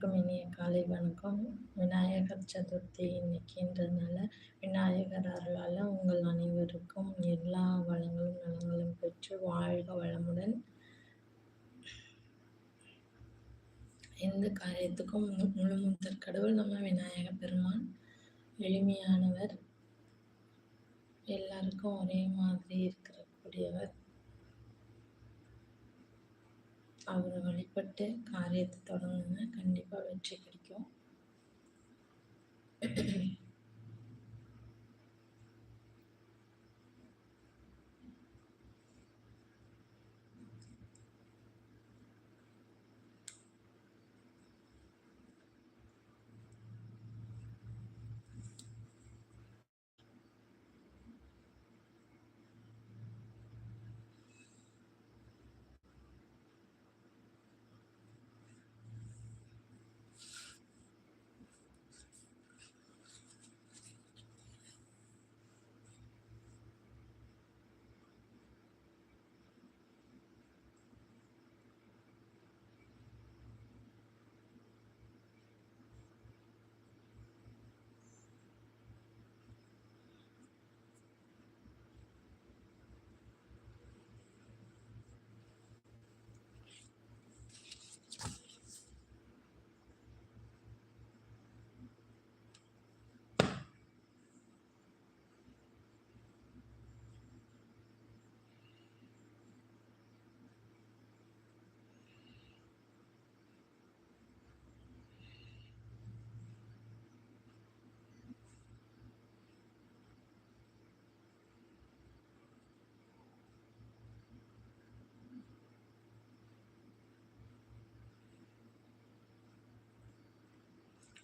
அனைவருக்கும் இனிய காலை வணக்கம். விநாயகர் சதுர்த்தி இன்னைக்குன்றதுனால விநாயகர் அருளால் உங்கள் அனைவருக்கும் எல்லா வளங்களும் நலங்களும் பெற்று வாழ்க வளமுடன். எந்த காரியத்துக்கும் முழு முதற் கடவுள் நம்ம விநாயக பெருமான். எளிமையானவர். எல்லாருக்கும் ஒரே மாதிரி இருக்கக்கூடியவர். அவரை வழிபட்டு காரியத்தை தொடங்குங்க. கண்டிப்பாக வெற்றி கிடைக்கும்.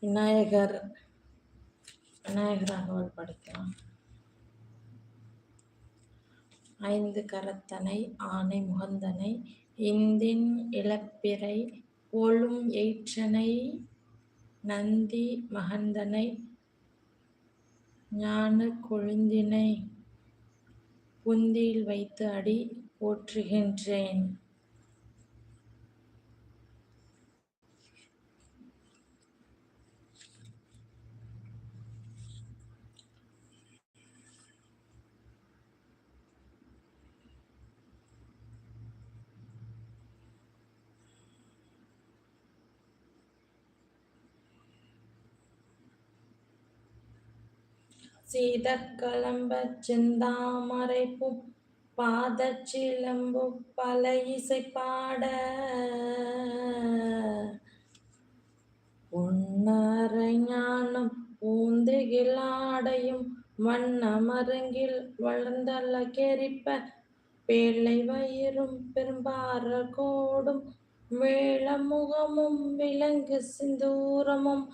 விநாயகர் விநாயகராக படிக்கலாம் ஐந்து கரத்தனை ஆனை முகந்தனை இந்தின் இளப்பிறை போலும் எயிற்றனை நந்தி மகந்தனை ஞான கொழுந்தினை புந்தியில் வைத்து அடி போற்றுகின்றேன். சீதக்கலம்ப செந்தாமரைப்பும் பாதச்சிலம்பு பல இசை பாட உன்னரை ஞானம் பூந்துகில் ஆடையும் மருங்கில் வளர்ந்தல்ல கெரிப்ப பேழை வயிறும் பெரும்பார கோடும் வேளமுகமும் விலங்கு சிந்தூரமும்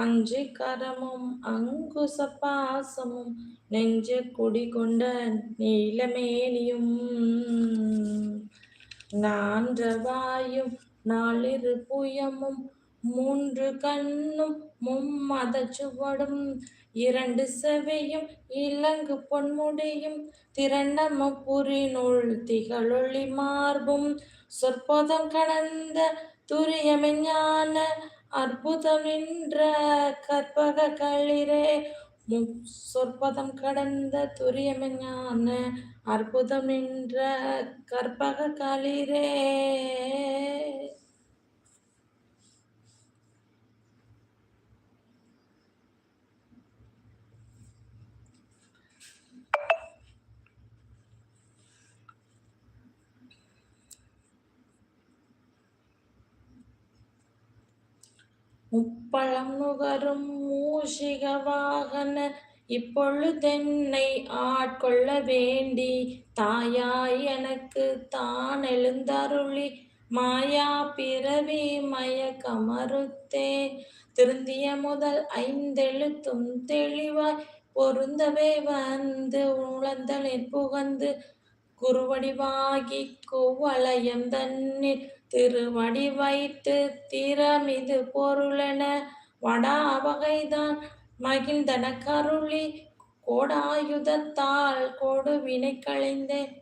அஞ்சிகரமும் அங்குச பாசமும் நெஞ்சு குடி கொண்ட நீலமேனியும். நான்றவாயும் நாளிரு புயமும் மூன்று கண்ணும் மும்மத சுவடும். இரண்டு செவையும் இலங்கு பொன்முடியும் திரண்டம புரிநூல் திகழொளி மார்பும். சொற்பதம் கடந்த துரியமெஞான அற்புதமென்ற கற்பக களிரே சொற்பதம் கடந்த துரியமெஞான அற்புதமென்ற கற்பக களிரே முப்பழம் நுகரும் மூஷிக வாகன இப்பொழுதென்னை ஆட்கொள்ள வேண்டி தாயாய் எனக்கு தான் எழுந்தருளி மாயா பிறவி மயக்கமறுத்தே திருந்திய முதல் ஐந்தெழுத்தும் தெளிவாய் பொருந்தவே வந்து உழந்தலில் புகந்து குருவடிவாகி குவலயம் தன்னில் திருவடி வைத்து திறமிது பொருளென வடா வகைதான் மகிழ்ந்தன கருளி கோடாயுதத்தால் கொடு வினை களைந்தேன்.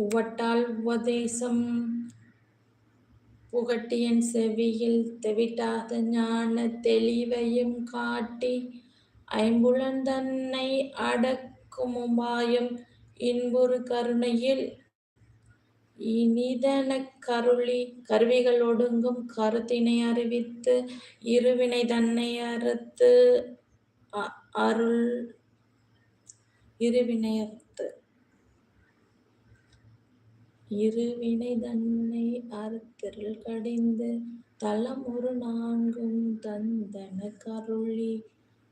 உவட்டால் உபதேசம் புகட்டியன் செவியில் தெவிட்டாத ஞான தெளிவையும் காட்டி ஐம்புலன் தன்னை அடக்கும் உபாயம் இன்புறு கருணையில். இனிதன கருளி கருவிகள் ஒடுங்கும் கருத்தினை அறிவித்து இருவினை தன்னை அறுத்து அருள் இருவினை அறுத்து இருவினை தன்னை அறுத்திருள் கடிந்து தளம் ஒரு நான்கும் தந்தன கருளி.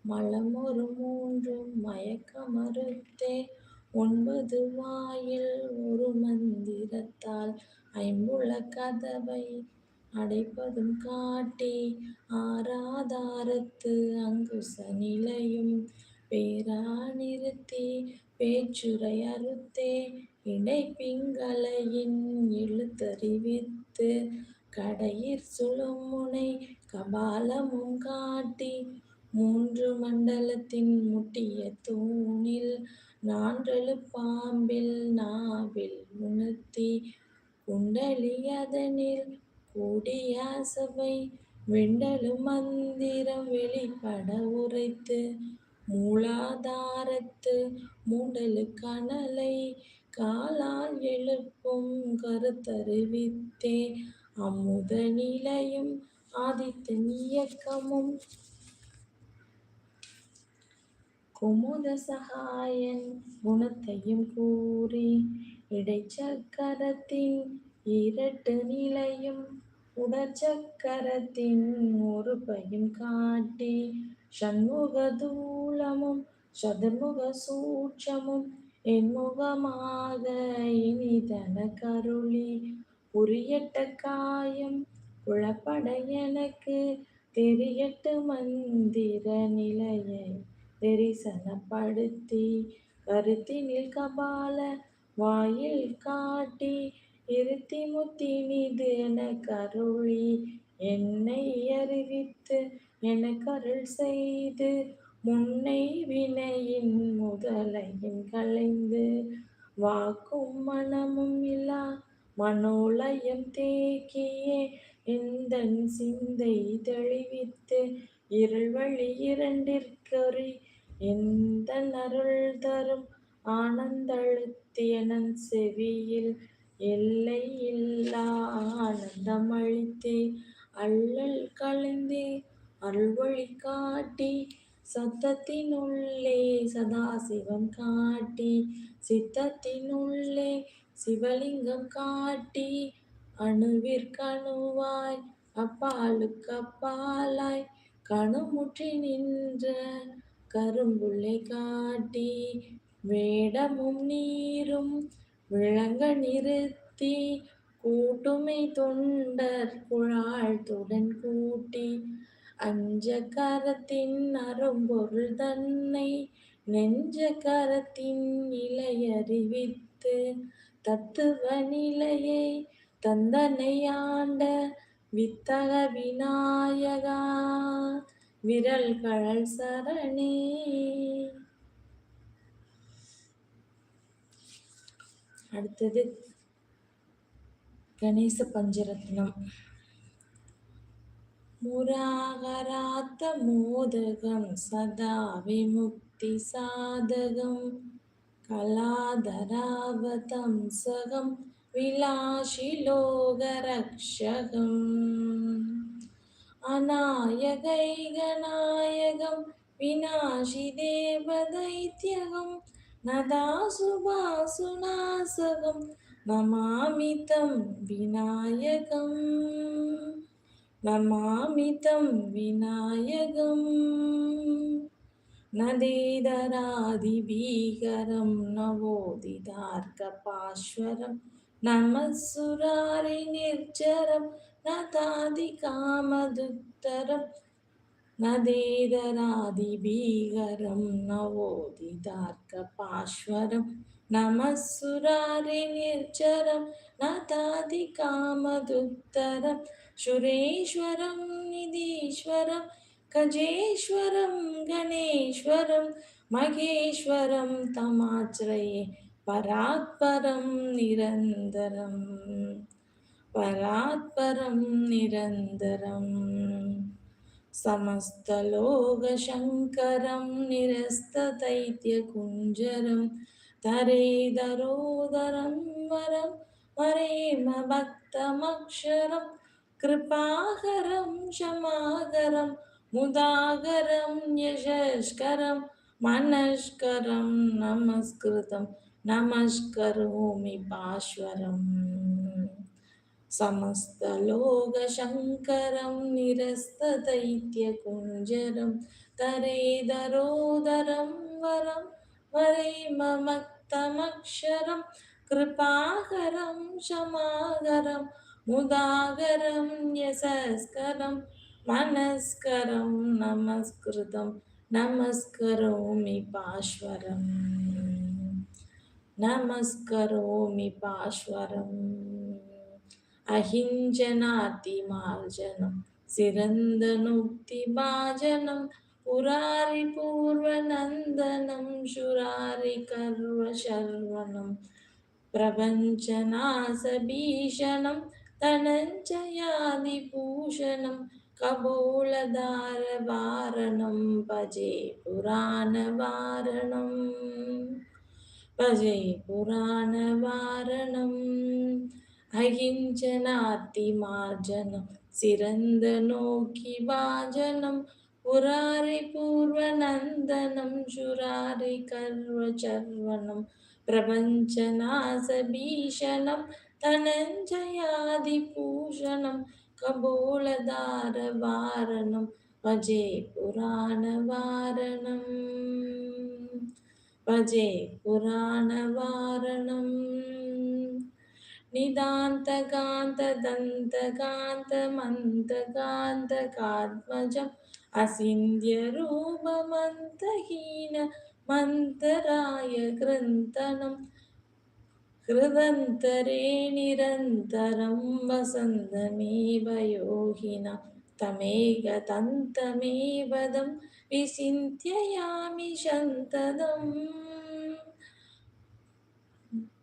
மலம் ஒரு மூன்றும் மயக்க மறுத்தே ஒன்பது வாயில் ஒரு மந்திரத்தால் ஐம்புல கதவை அடைப்பதும் காட்டி ஆராதாரத்து அங்குச நிலையும். பேரா நிறுத்தி பேச்சுரை அறுத்தே இடைப்பிங்களையின் எழுத்தறிவித்து கடையிற் சுழுமுனை கபாலமும் காட்டி மூன்று மண்டலத்தின் முட்டிய தூணில் நான்றெழு பாம்பில் நாவில் உணர்த்தி குண்டலி அதனில் கூடிய சபை வெண்டலு மந்திரம் வெளிப்பட உரைத்து மூலாதாரத்து மூண்டலு கனலை காலால் எழுப்பும் கருத்தறிவித்தே அமுத நிலையும் ஆதித்த இயக்கமும். குமுத சகாயன் குணத்தையும் கூறி இடைச்சக்கரத்தின் இரட்டு நிலையும் உடச்சக்கரத்தின் ஒருபையும் காட்டி சண்முக தூளமும் சதுர்முக சூட்சமும் என் முகமாக இனி தன கருளி புரியட்ட காயம் புழப்பட எனக்கு. தெரியட்டு மந்திர நிலையை தரிசனப்படுத்தி கருத்தினில் கபால வாயில் காட்டி இருத்தி முத்தினிது என கருளி என்னை அறிவித்து என கருள் செய்து முன்னை வினையின் முதலையும் கலைந்து வாக்கும் மனமும் இல்லா மனோலயம் தேக்கியே. இந்த சிந்தை தெளிவித்து இருள் வழி இரண்டிற்கறி எந்த அருள் தரும் ஆனந்தழுத்தியனன் செவியில் எல்லை இல்லா ஆனந்தம் அளித்தே அல்லல் கலைந்தே அருள்வழி காட்டி சத்தத்தினுள்ளே சதாசிவம் காட்டி சித்தத்தினுள்ளே சிவலிங்கம் காட்டி அணுவிற்கணுவாய் அப்பாலுக்கு அப்பாலாய் கணுமுற்றி நின்ற கரும்புள்ளை காட்டி வேடமும் நீரும் விளங்க நிறுத்தி கூட்டுமை தொண்டர் குழாழ்த்துடன் கூட்டி அஞ்சகரத்தின் அரும்பொருள் தன்னை நெஞ்சகாரத்தின் நிலையறிவித்து தத்துவ நிலையை தந்தனை ஆண்ட வித்தக விநாயகா விரல் கழல் சரணே. அடுத்தது கணேச பஞ்சரத்னம். मुरागरातमोदकं सदा विमुक्तिसाधकं कलाधरावतंसकं विलाशिलोकरक्षकम् अनायकैकनायकं विनाशिदेवदैत्यकं नदासुभासुनासकं नमामि तं विनायकम् നമാമിതം വിനായകം നദീതരാതിഭീകരം നവോദിതാർക്കപാശ്വരം നമസ്സുരാരി നിർജരം നദാതി കാമദുത്തരം നദീതരാതിഭീകരം നവോദിതാർക്കപാശ്വരം നമസ്സുരാരി നിർജരം നദാതി കാമദുത്തരം सुरेश्वरं निधीश्वरं गजेश्वरं गणेश्वरं महेश्वरं तमाश्रये பராத்பரம் நிரந்தரம் பராத்பரம் நிரந்தரம் समस्तलोकशङ्करं निरस्तदैत्यकुञ्जरं तरेदरोदरं वरं वरेम भक्तमक्षरं कृपाकरं क्षमाकरं मुदाकरं यशस्करं मनस्करं नमस्कृतं नमस्करोमि पाश्वरम् समस्तलोकशङ्करं निरस्तदैत्यकुञ्जरं तरेदरोदरं वरं वरेममक्तमक्षरं कृपाकरं முதாகரம் யசஸ்கரம் மனஸ்கரம் நமஸ்கிருதம் நமஸ்கரோமி பாஸ்வரம். நமஸ்கரோமி பாஸ்வரம். அஹிஞ்சனாதி மார்ஜனம் சிறந்த நுக்தி பாஜனம் புராரி பூர்வ நந்தனம் சுராரி கர்வ சர்வணம் பிரபஞ்சநாச பீஷணம் தனஞ்சயாதிபூஷணம் கபோலதாரவாரணம் பஜே புராணவாரணம் பஜே புராணவாரணம் அகிஞ்சனாத்திமார்ஜனம் சிறந்த நோக்கி வாஜனம். புராரி பூர்வ நந்தனம் சுராரி கர்வ சர்வனம். பிரபஞ்சநாசபீஷணம் தனஞ்சயாதிபூஷணம் கபோலதாரவாரணம் பஜே புராணவாரணம் பஜே புராணவாரணம் निदान्तकान्तदन्तकान्तमन्तकान्तकात्मजम् असिन्ध्यरूपमन्तहीन मन्तराय ग्रन्थनं हृदन्तरे निरन्तरं वसन्तमेव योगिना तमेकतन्तमेवदं विचिन्त्ययामि शन्तदम्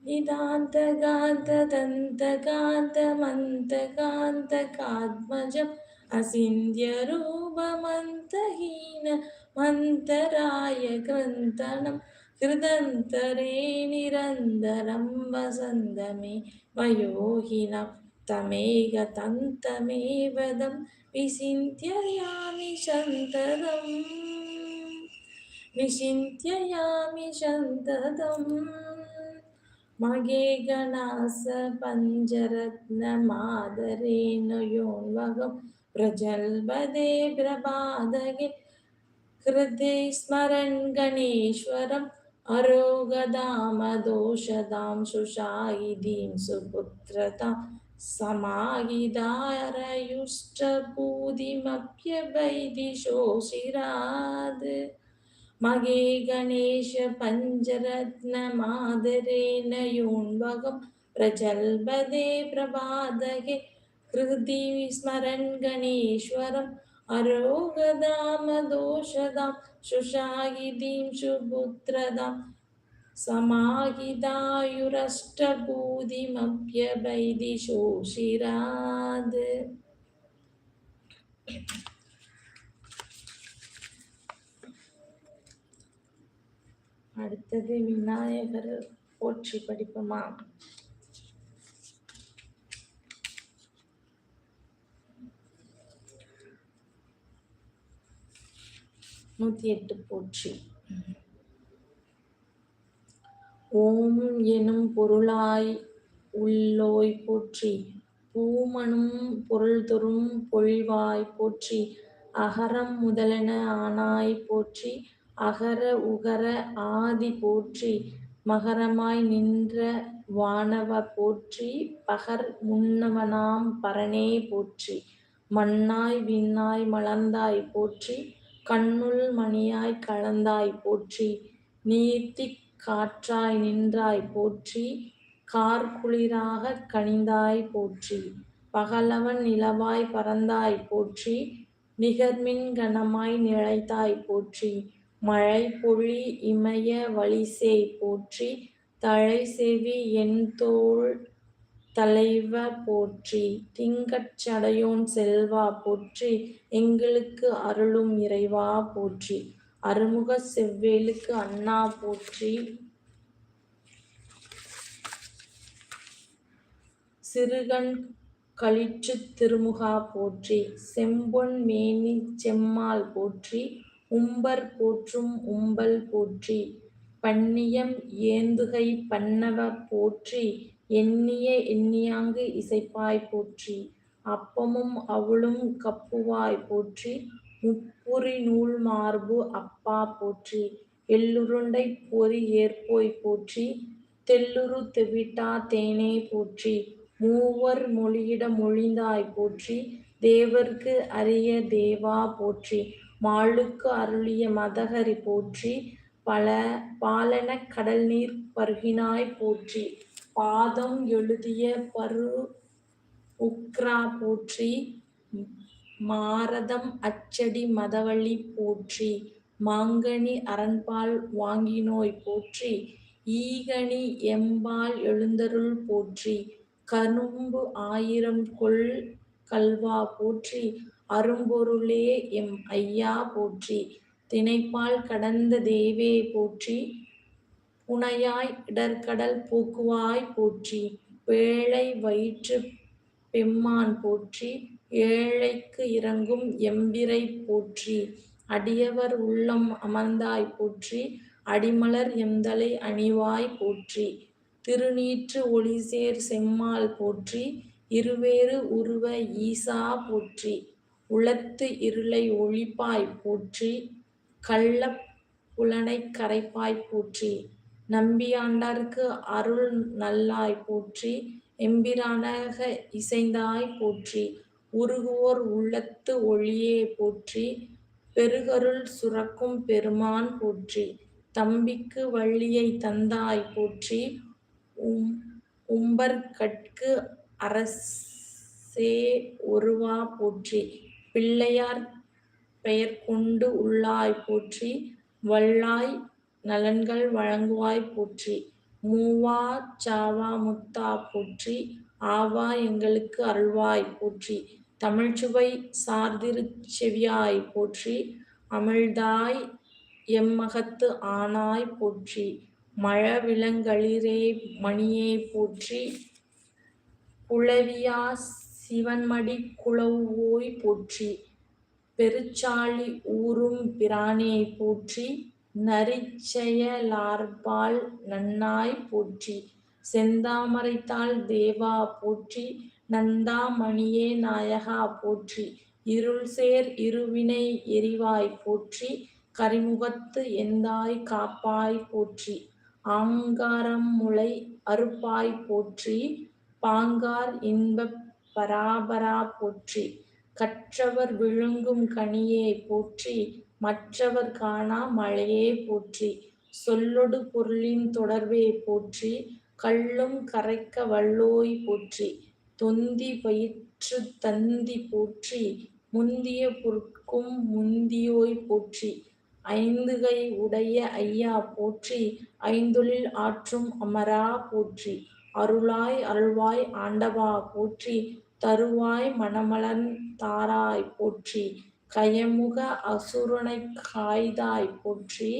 निदान्तकान्तदन्तकान्तमन्तकान्तकात्मजम् असिन्ध्यरूपमन्तहीन मन्तराय ग्रन्थनं हृदन्तरे निरन्तरं वसन्तमे वयोहिना तमेकतन्तमेवदं विचिन्त्ययामि शन्तदम् विचिन्त्ययामि शन्तदम् मगेगणास पञ्चरत्नमादरेण योन्वगं प्रजल्बदे प्रबादगे हृदे स्मरन् गणेश्वरम् अरोगदामदोषदां सुषायिदीं सुपुत्रतां समाहिदारयुष्टपूदिमप्यवैदिशोषिराद् मगे गणेश पञ्चरत्नमादरेण योन्वगं प्रजल्बदे प्रभादगे हृदि स्मरन् गणेश्वरम् अरोगदामदोषदां शुशाहिदीं सुपुत्रदां समाहिदायुरष्टभूतिमप्यवैदिशोषिराद् அடுத்தது விநாயகர் போற்றி படிப்போமா நூற்றி எட்டு போற்றி. ஓம் எனும் பொருளாய் உள்ளோய் போற்றி. பூமனும் பொருள் தொறும் பொழிவாய் போற்றி. அகரம் முதலென ஆனாய் போற்றி. அகர உகர ஆதி போற்றி. மகரமாய் நின்ற வானவ போற்றி. பகர் முன்னவனாம் பரனே போற்றி. மண்ணாய் விண்ணாய் மலர்ந்தாய் போற்றி. கண்ணுள் மணியாய் கலந்தாய் போற்றி. நீர்த்திக் காற்றாய் நின்றாய் போற்றி. கார்குளிராக கனிந்தாய் போற்றி. பகலவன் நிலவாய் பறந்தாய் போற்றி. நிகர்மின் கனமாய் நிழைத்தாய் போற்றி. மழை பொழி இமய வழிசே போற்றி. தழை செவி என் எண்தோள் தலைவ போற்றி திங்கட் சடையோன் செல்வா போற்றி எங்களுக்கு அருளும் இறைவா போற்றி. அருமுக செவ்வேலுக்கு அண்ணா போற்றி. சிறுகண் களிற்றுத் திருமுகா போற்றி. செம்பொன் மேனி செம்மால் போற்றி. உம்பர் போற்றும் உம்பல் போற்றி. பன்னியம் ஏந்துகை பன்னவ போற்றி. எண்ணிய எண்ணியாங்கு இசைப்பாய் போற்றி அப்பமும் அவுளும் கப்புவாய் போற்றி முப்புரி நூல் மார்பு அப்பா போற்றி எள்ளுருண்டை பொறி ஏற்போய் போற்றி தெல்லுரு தெவிட்டா தேனே போற்றி மூவர் மொழியிட மொழிந்தாய் போற்றி தேவர்க்கு அரிய தேவா போற்றி மாளுக்கு அருளிய மதகரி போற்றி பல பாலன கடல் நீர் பருகினாய் போற்றி. பாதம் எழுதிய பரு உக்ரா போற்றி மாரதம் அச்சடி மதவழி போற்றி மாங்கனி அரண்பால் வாங்கினோய் போற்றி ஈகணி எம்பால் எழுந்தருள் போற்றி கரும்பு ஆயிரம் கொள் கல்வா போற்றி அரும்பொருளே எம் ஐயா போற்றி தினைப்பால் கடந்த தேவே போற்றி புனையாய் இடர்கடல் போக்குவாய் போற்றி வேளை வயிற்று பெம்மான் போற்றி ஏழைக்கு இறங்கும் எம்பிரை போற்றி அடியவர் உள்ளம் அமர்ந்தாய் போற்றி அடிமலர் எந்தலை அணிவாய் போற்றி திருநீற்று ஒளிசேர் செம்மால் போற்றி இருவேறு உருவ ஈசா போற்றி உளத்து இருளை ஒழிப்பாய் போற்றி கள்ளப் புலனைக் கரைப்பாய் போற்றி. நம்பியாண்டார்க்கு அருள் நல்லாய் போற்றி எம்பிரானாக இசைந்தாய் போற்றி உருகுவோர் உள்ளத்து ஒளியே போற்றி பெருகருள் சுரக்கும் பெருமான் போற்றி தம்பிக்கு வள்ளியை தந்தாய் போற்றி உம் உம்பர்கட்கு அரசே ஒருவா போற்றி பிள்ளையார் பெயர் கொண்டு உள்ளாய் போற்றி வல்லாய் நலன்கள் வழங்குவாய் போற்றி. மூவா சாவா முத்தா போற்றி. ஆவா எங்களுக்கு அருள்வாய் போற்றி. தமிழ்ச்சுவை சார்திருச் செவியாய் போற்றி. அமிழ்தாய் எம்மகத்து ஆனாய் போற்றி. மழவிளங்களிறே மணியே போற்றி. புலவியா சிவன்மடி குளவோய் போற்றி. பெருச்சாளி ஊரும் பிரானே போற்றி. நரிச்செயலார்பால் நன்னாய் போற்றி. செந்தாமரைத்தாள் தேவா போற்றி. நந்தாமணியே நாயகா போற்றி. இருள்சேர் இருவினை எரிவாய் போற்றி. கரிமுகத்து எந்தாய் காப்பாய் போற்றி. ஆங்காரம் முளை அறுப்பாய் போற்றி. பாங்கார் இன்பப் பராபரா போற்றி. கற்றவர் விழுங்கும் கனியே போற்றி. மற்றவர் காணா மழையே போற்றி. சொல்லொடு பொருளின் தொடர்பே போற்றி. கள்ளும் கரைக்க வல்லோய் போற்றி. தொந்தி பயிற்று தந்தி போற்றி. முந்திய பொருட்கும் முந்தியோய் போற்றி. ஐந்துகை உடைய ஐயா போற்றி. ஐந்தொழில் ஆற்றும் அமரா போற்றி. அருளாய் அருள்வாய் ஆண்டவா போற்றி. தருவாய் மணமலன் தாராய் போற்றி. கயமுக அசுரனைக் காய்தாய் போற்றி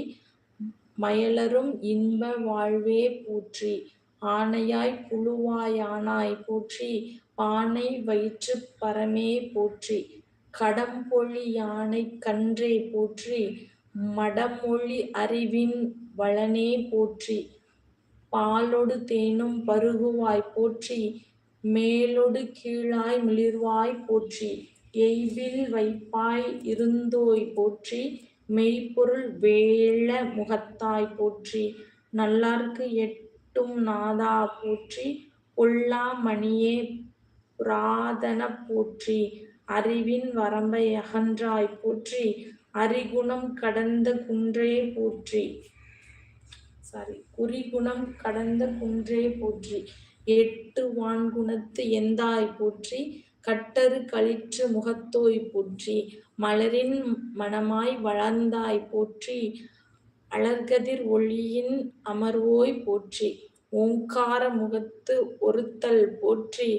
மயலரும் இன்ப வாழ்வே போற்றி ஆனையாய் புழுவாயானாய் போற்றி பானை வயிற்றுப் பரமே போற்றி கடம்பொழி யானைக் கன்றே போற்றி மடமொழி அறிவின் வளனே போற்றி பாலொடு தேனும் பருகுவாய் போற்றி மேலொடு கீழாய் மிளிர்வாய் போற்றி. எய்பில் வைப்பாய் இருந்தோய் போற்றி மெய்ப்பொருள் வேள முகத்தாய் போற்றி நல்லார்க்கு எட்டும் நாதா போற்றி பொல்லா மணியே புராதனப் போற்றி அறிவின் வரம்பை அகன்றாய் போற்றி அறிகுணம் கடந்த குன்றே போற்றி. சாரி குறிகுணம் கடந்த குன்றே போற்றி எட்டு வான்குணத்து எந்தாய் போற்றி கட்டறு களிற்று முகத்தோய் போற்றி மலரின் மணமாய் வளர்ந்தாய் போற்றி அலர்கதிர் ஒளியின் அமர்வோய் போற்றி ஓங்கார முகத்து ஒருத்தல் போற்றி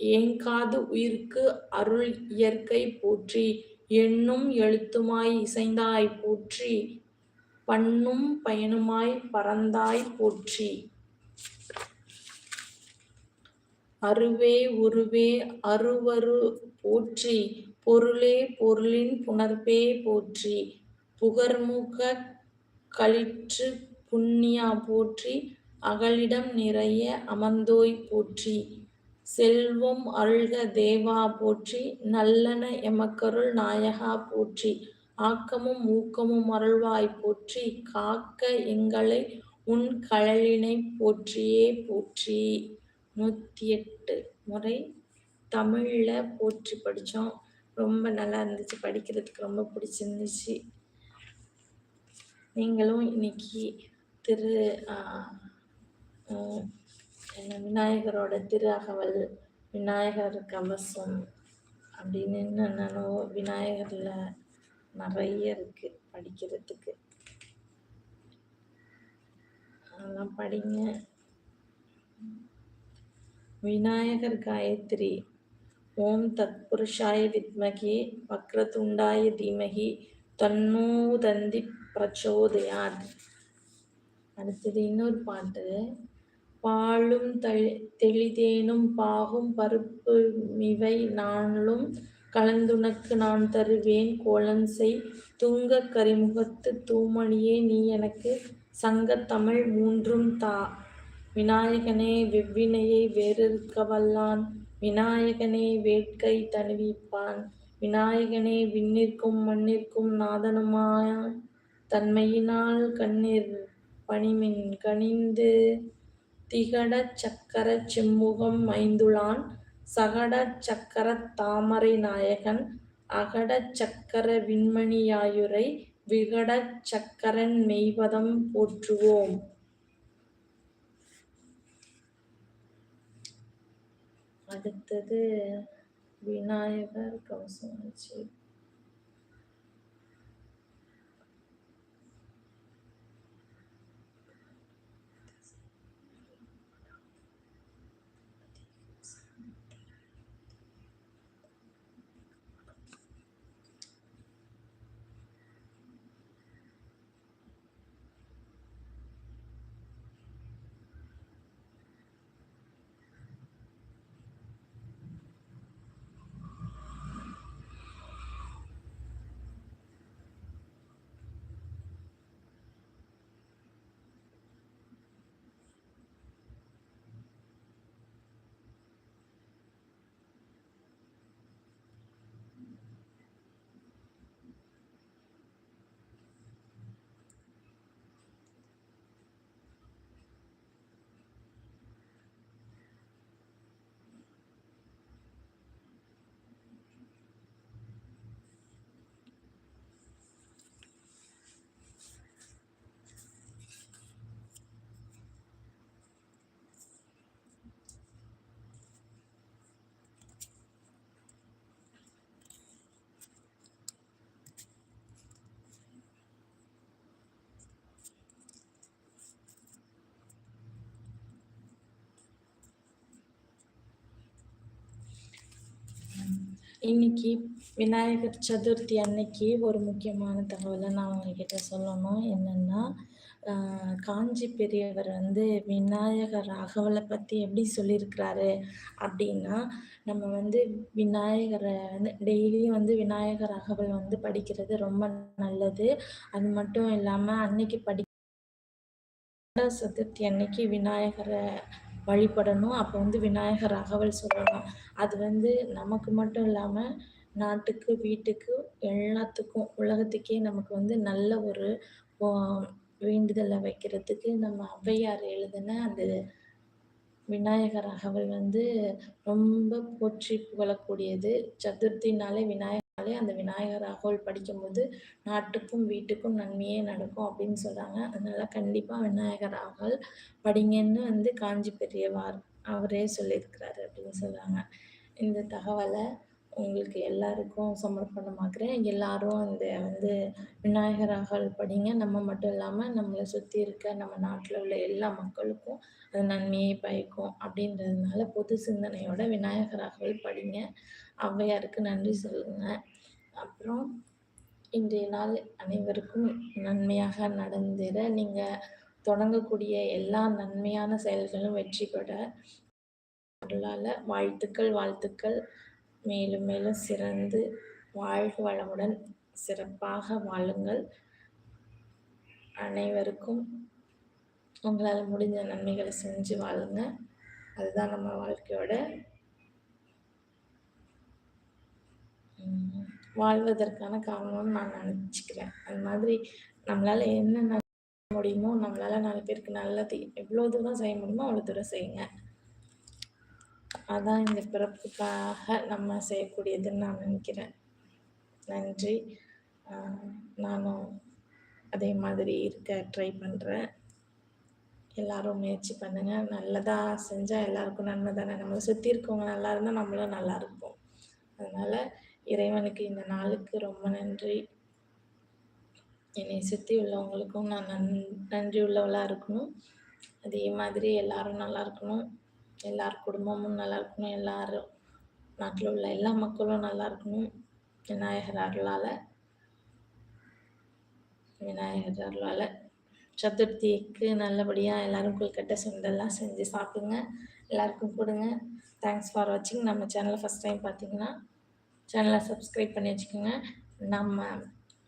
ஏங்காது உயிர்க்கு அருள் இயற்கை போற்றி எண்ணும் எழுத்துமாய் இசைந்தாய் போற்றி பண்ணும் பயனுமாய் பறந்தாய் போற்றி. அருவே உருவே அருவரு போற்றி பொருளே பொருளின் புணர்ப்பே போற்றி புகர்முக களிற்று புண்ணியா போற்றி அகலிடம் நிறைய அமர்ந்தோய் போற்றி செல்வம் அருள்க தேவா போற்றி நல்லன எமக்கருள் நாயகா போற்றி ஆக்கமும் ஊக்கமும் அருள்வாய் போற்றி காக்க எங்களை உன் கழலினை போற்றியே போற்றி. நூற்றி எட்டு முறை தமிழில் போற்றி படித்தோம் ரொம்ப நல்லா இருந்துச்சு. படிக்கிறதுக்கு ரொம்ப பிடிச்சிருந்துச்சு. நீங்களும் இன்னைக்கு திரு விநாயகரோட திரு அகவல் விநாயகர் கவசம் அப்படின்னு என்னென்னோ விநாயகரில் நிறைய இருக்குது படிக்கிறதுக்கு. அதெல்லாம் படிங்க. விநாயகர் காயத்ரி ஓம் தத்புருஷாய வித்மகி வக்ரதுண்டாய தீமகி தன்னோ தந்தி பிரச்சோதயாத். அடுத்தது இன்னொரு பாட்டு. பாலும் தெளிதேனும் பாகும் பருப்பு மிவை நானும் கலந்துனக்கு நான் தருவேன். கோலன்சை துங்க கரிமுகத்து தூமணியே நீ எனக்கு சங்கத்தமிழ் மூன்றும் தா விநாயகனே வெவ்வினையை வேறிருக்கவல்லான் விநாயகனே வேட்கை தணிவிப்பான். விநாயகனே விண்ணிற்கும் மண்ணிற்கும் நாதனுமாய் தன்மையினால் கண்ணீர் பணிமின் கனிந்து திகடச் சக்கரச் செம்முகம் ஐந்துளான். சகடச் சக்கர தாமரை நாயகன். அகடச் சக்கர விண்மணியாயுரை விகடச் சக்கரன் மெய்வதம் போற்றுவோம். அடுத்தது விநாயகர் கவசம் இன்னைக்கு விநாயகர் சதுர்த்தி அன்னைக்கு ஒரு முக்கியமான தகவலை நான் உங்ககிட்ட சொல்லணும். என்னென்னா காஞ்சி பெரியவர் வந்து விநாயகர் அகவலை பற்றி எப்படி சொல்லியிருக்கிறாரு அப்படின்னா நம்ம வந்து விநாயகரை வந்து டெய்லியும் வந்து விநாயகர் அகவல் வந்து படிக்கிறது ரொம்ப நல்லது. அது மட்டும் இல்லாமல் அன்னைக்கு படி சதுர்த்தி அன்னைக்கு விநாயகரை வழிபடணும். அப்போ வந்து விநாயகர் அகவல் சொல்லணும் அது வந்து நமக்கு மட்டும் இல்லாமல் நாட்டுக்கு வீட்டுக்கு எல்லாத்துக்கும் உலகத்துக்கே நமக்கு வந்து நல்ல ஒரு வேண்டுதலை வைக்கிறதுக்கு நம்ம ஔவையார் எழுதின அந்த விநாயகர் அகவல் வந்து ரொம்ப போற்றி புகழக்கூடியது. சதுர்த்தினாலே விநாயகர் விநாயகர்னாலே அந்த விநாயகர் அகோல் படிக்கும்போது நாட்டுக்கும் வீட்டுக்கும் நன்மையே நடக்கும் அப்படின்னு சொல்கிறாங்க அதனால் கண்டிப்பாக விநாயகர் அகோல் படிங்கன்னு வந்து காஞ்சி பெரியவார் அவரே சொல்லியிருக்கிறாரு அப்படின்னு சொல்கிறாங்க இந்த தகவலை உங்களுக்கு எல்லாருக்கும் சமர்ப்பணமாக்குறேன். எல்லாரும் அந்த வந்து விநாயகராக படிங்க. நம்ம மட்டும் இல்லாமல் நம்மளை சுற்றி இருக்க நம்ம நாட்டில் உள்ள எல்லா மக்களுக்கும் அது நன்மையை பயக்கும் அப்படின்றதுனால பொது சிந்தனையோட விநாயகராகவே படிங்க. ஔவையாருக்கு நன்றி சொல்லுங்கள் அப்புறம் இன்றைய நாள் அனைவருக்கும் நன்மையாக நடந்திட நீங்கள் தொடங்கக்கூடிய எல்லா நன்மையான செயல்களும் வெற்றி பெற அருளால் வாழ்த்துக்கள் வாழ்த்துக்கள். மேலும் மேலும் சிறந்து வாழ்க வளமுடன் சிறப்பாக வாழுங்கள். அனைவருக்கும் உங்களால் முடிஞ்ச நன்மைகளை செஞ்சு வாழுங்க. அதுதான் நம்ம வாழ்க்கையோட வாழ்வதற்கான காரணம்னு நான் நினச்சிக்கிறேன். அது மாதிரி நம்மளால் என்ன முடியுமோ நம்மளால் நாலு பேருக்கு நல்லது எவ்வளோ தூரம் செய்ய முடியுமோ அவ்வளோ தூரம் செய்யுங்க. அதான் இந்த பிறப்புக்காக நம்ம செய்யக்கூடியதுன்னு நான் நினைக்கிறேன். நன்றி. நானும் அதே மாதிரி இருக்க ட்ரை பண்ணுறேன் எல்லோரும் முயற்சி பண்ணுங்கள் நல்லதாக செஞ்சால் எல்லாருக்கும் நன்மை தானே. நம்மளை சுற்றி இருக்கவங்க நல்லா இருந்தால் நம்மளும் நல்லா இருப்போம். அதனால் இறைவனுக்கு இந்த நாளுக்கு ரொம்ப நன்றி. என்னை சுற்றி உள்ளவங்களுக்கும் நான் நன் நன்றி உள்ளவளாக இருக்கணும். அதே மாதிரி எல்லோரும் நல்லா இருக்கணும். எல்லார் குடும்பமும் நல்லா இருக்கணும் எல்லாரும் நாட்டில் உள்ள எல்லா மக்களும் நல்லா இருக்கணும் விநாயகர் அருளால் விநாயகர் அருளால். சதுர்த்திக்கு நல்லபடியாக எல்லோரும் கொல்கட்டை சுண்டெல்லாம் செஞ்சு சாப்பிடுங்க. எல்லாருக்கும் கொடுங்க தேங்க்ஸ் ஃபார் வாட்சிங் நம்ம சேனலை ஃபஸ்ட் டைம் பார்த்தீங்கன்னா சேனலை சப்ஸ்கிரைப் பண்ணி வச்சுக்கோங்க. நம்ம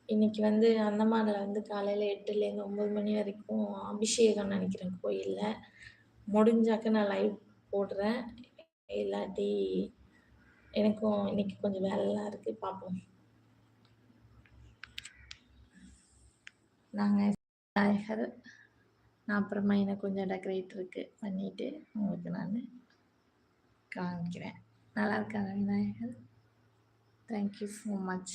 இன்றைக்கி வந்து அந்தமானில் வந்து காலையில் எட்டுலேருந்து ஒம்பது மணி வரைக்கும் அபிஷேகம் நினைக்கிறேன் கோயிலில். முடிஞ்சாக்க நான் லைவ் போடுறேன் இல்லாட்டி எனக்கும் இன்னைக்கு கொஞ்சம் வேலைலாம் இருக்குது பார்ப்போம் நாங்கள் விநாயகர் நான் அப்புறமா எனக்கு கொஞ்சம் டெக்கரேட் இருக்குது பண்ணிவிட்டு உங்களுக்கு நான் காமிக்கிறேன். நல்லா இருக்காங்க Vinayakar thank you so much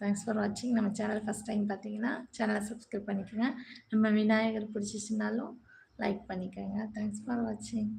thanks for வாட்சிங் நம்ம சேனல் ஃபஸ்ட் டைம் பார்த்தீங்கன்னா சேனலை சப்ஸ்கிரைப் பண்ணிக்கோங்க. நம்ம விநாயகர் பிடிச்சிச்சினாலும் லைக் பண்ணிக்கோங்க. தேங்க்ஸ் ஃபார் வாட்சிங்